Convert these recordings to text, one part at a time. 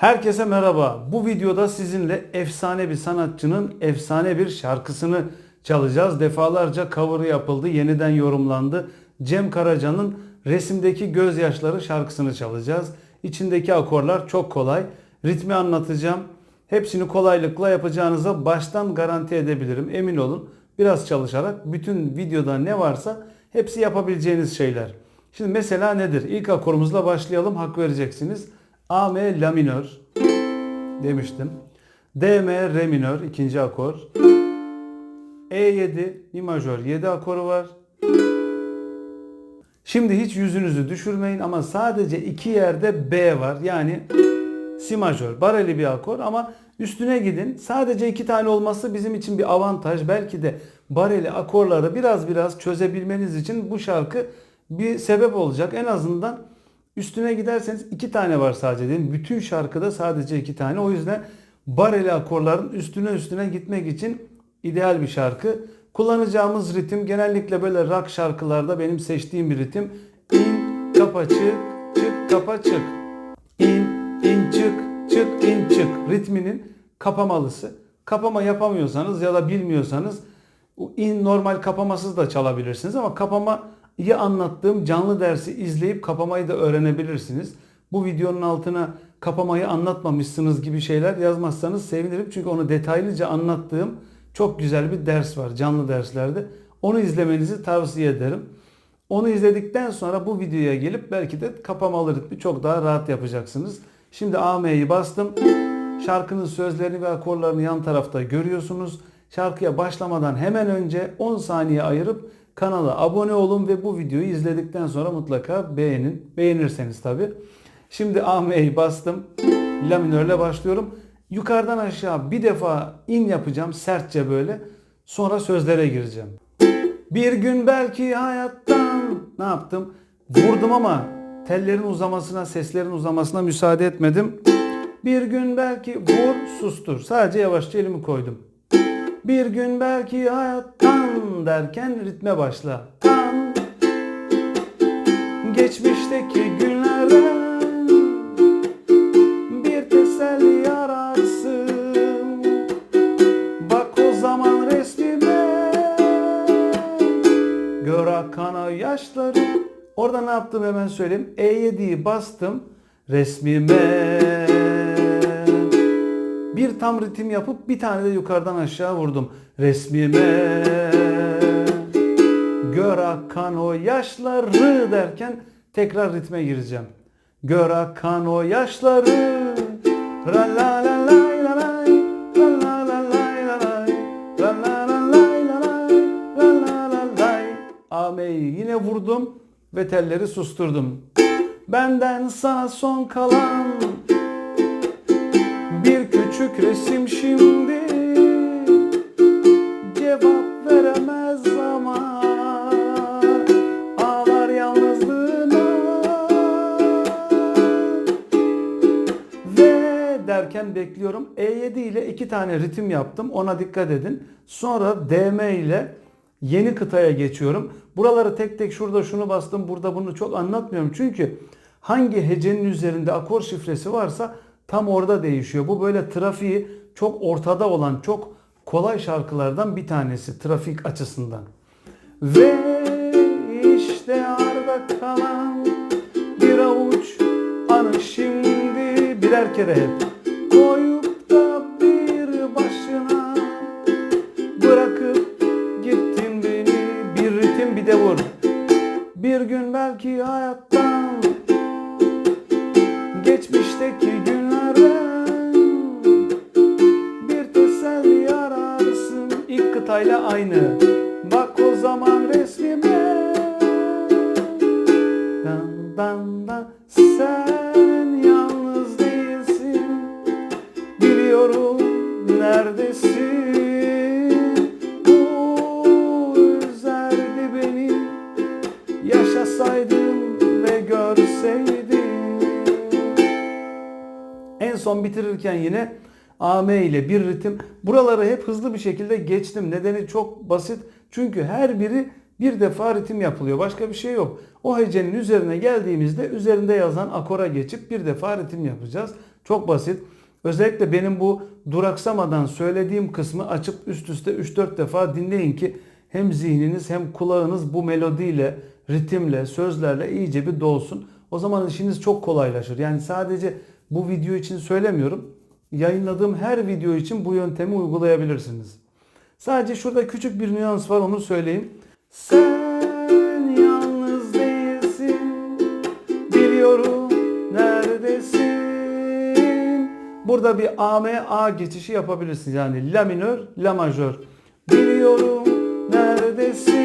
Herkese merhaba. Bu videoda sizinle efsane bir sanatçının efsane bir şarkısını çalacağız. Defalarca cover'ı yapıldı, yeniden yorumlandı. Cem Karaca'nın Resimdeki Gözyaşları şarkısını çalacağız. İçindeki akorlar çok kolay. Ritmi anlatacağım. Hepsini kolaylıkla yapacağınıza baştan garanti edebilirim. Emin olun. Biraz çalışarak bütün videoda ne varsa hepsi yapabileceğiniz şeyler. Şimdi mesela nedir? İlk akorumuzla başlayalım. Hak vereceksiniz. A, M, La minör demiştim. D, M, Re minör ikinci akor. E7, Mi majör 7 akoru var. Şimdi hiç yüzünüzü düşürmeyin ama sadece iki yerde B var. Yani Si majör, bareli bir akor ama üstüne gidin. Sadece iki tane olması bizim için bir avantaj. Belki de bareli akorları biraz biraz çözebilmeniz için bu şarkı bir sebep olacak. En azından üstüne giderseniz iki tane var sadece değil mi? Bütün şarkıda sadece iki tane. O yüzden bareli akorların üstüne üstüne gitmek için ideal bir şarkı. Kullanacağımız ritim genellikle böyle rock şarkılarda benim seçtiğim bir ritim. İn, kapa, çık, çık, kapa, çık. İn, in, çık, çık, in, çık. Ritminin kapamalısı. Kapama yapamıyorsanız ya da bilmiyorsanız in normal kapamasız da çalabilirsiniz ama kapamayı anlattığım canlı dersi izleyip kapamayı da öğrenebilirsiniz. Bu videonun altına kapamayı anlatmamışsınız gibi şeyler yazmazsanız sevinirim. Çünkü onu detaylıca anlattığım çok güzel bir ders var canlı derslerde. Onu izlemenizi tavsiye ederim. Onu izledikten sonra bu videoya gelip belki de kapamalı ritmi çok daha rahat yapacaksınız. Şimdi AM'yi bastım. Şarkının sözlerini ve akorlarını yan tarafta görüyorsunuz. Şarkıya başlamadan hemen önce 10 saniye ayırıp kanala abone olun ve bu videoyu izledikten sonra mutlaka beğenin. Beğenirseniz tabi. Şimdi AM'yi bastım. La minörle başlıyorum. Yukarıdan aşağı bir defa in yapacağım sertçe böyle. Sonra sözlere gireceğim. Bir gün belki hayattan ne yaptım? Vurdum ama tellerin uzamasına, seslerin uzamasına müsaade etmedim. Bir gün belki vur, sustur. Sadece yavaşça elimi koydum. Bir gün belki hayattan derken ritme başla. Tan. Geçmişteki günlerden bir teselli ararsın. Bak o zaman resmime Gör akan yaşları Orada ne yaptım hemen söyleyeyim. E7'yi bastım resmime. Bir tam ritim yapıp bir tane de yukarıdan aşağı vurdum. Resmime. Gör akan o yaşları derken tekrar ritme gireceğim. Gör akan o yaşları. Ra la la la la la. Ame'yi yine vurdum ve telleri susturdum. Benden sana son kalan bir küçük resim şimdi ve derken bekliyorum. E7 ile iki tane ritim yaptım. Ona dikkat edin. Sonra DM ile yeni kıtaya geçiyorum. Buraları tek tek şurada şunu bastım, burada bunu çok anlatmıyorum. Çünkü hangi hecenin üzerinde akor şifresi varsa tam orada değişiyor. Bu böyle trafiği çok ortada olan, çok kolay şarkılardan bir tanesi trafik açısından. Ve işte arda kalan bir avuç anı şimdi birer kere hep koyup da bir başına bırakıp gittin beni bir ritim bir de vur. Bir gün belki hayattan geçmişteki günlerden bir teselli ararsın ilk kıtayla aynı. Bak o zaman resmime dan dan dan sen yalnız neredesin bu üzerdi beni yaşasaydım ve görseydim en son bitirirken yine AM ile bir ritim. Buraları hep hızlı bir şekilde geçtim. Nedeni çok basit. Çünkü her biri bir defa ritim yapılıyor. Başka bir şey yok. O hecenin üzerine geldiğimizde üzerinde yazan akora geçip bir defa ritim yapacağız. Çok basit. Özellikle benim bu duraksamadan söylediğim kısmı açıp üst üste 3-4 defa dinleyin ki hem zihniniz hem kulağınız bu melodiyle, ritimle, sözlerle iyice bir dolsun. O zaman işiniz çok kolaylaşır. Yani sadece bu video için söylemiyorum. Yayınladığım her video için bu yöntemi uygulayabilirsiniz. Sadece şurada küçük bir nüans var onu söyleyeyim. Sen Burada bir A M A geçişi yapabilirsiniz. Yani la minör, la majör. Biliyorum neredesin.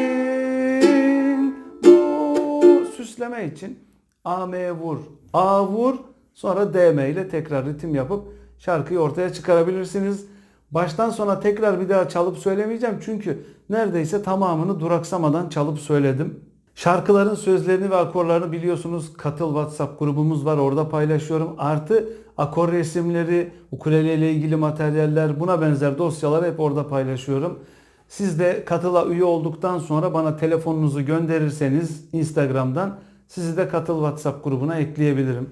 Bu süsleme için A M vur, A vur, sonra D M ile tekrar ritim yapıp şarkıyı ortaya çıkarabilirsiniz. Baştan sona tekrar bir daha çalıp söylemeyeceğim çünkü neredeyse tamamını duraksamadan çalıp söyledim. Şarkıların sözlerini ve akorlarını biliyorsunuz. Katıl WhatsApp grubumuz var. Orada paylaşıyorum. Artı akor resimleri, ukulele ile ilgili materyaller, buna benzer dosyaları hep orada paylaşıyorum. Siz de katıla üye olduktan sonra bana telefonunuzu gönderirseniz Instagram'dan sizi de katıl WhatsApp grubuna ekleyebilirim.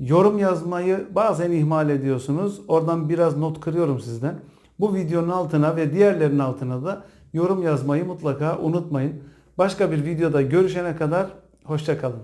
Yorum yazmayı bazen ihmal ediyorsunuz. Oradan biraz not kırıyorum sizden. Bu videonun altına ve diğerlerinin altına da yorum yazmayı mutlaka unutmayın. Başka bir videoda görüşene kadar hoşçakalın.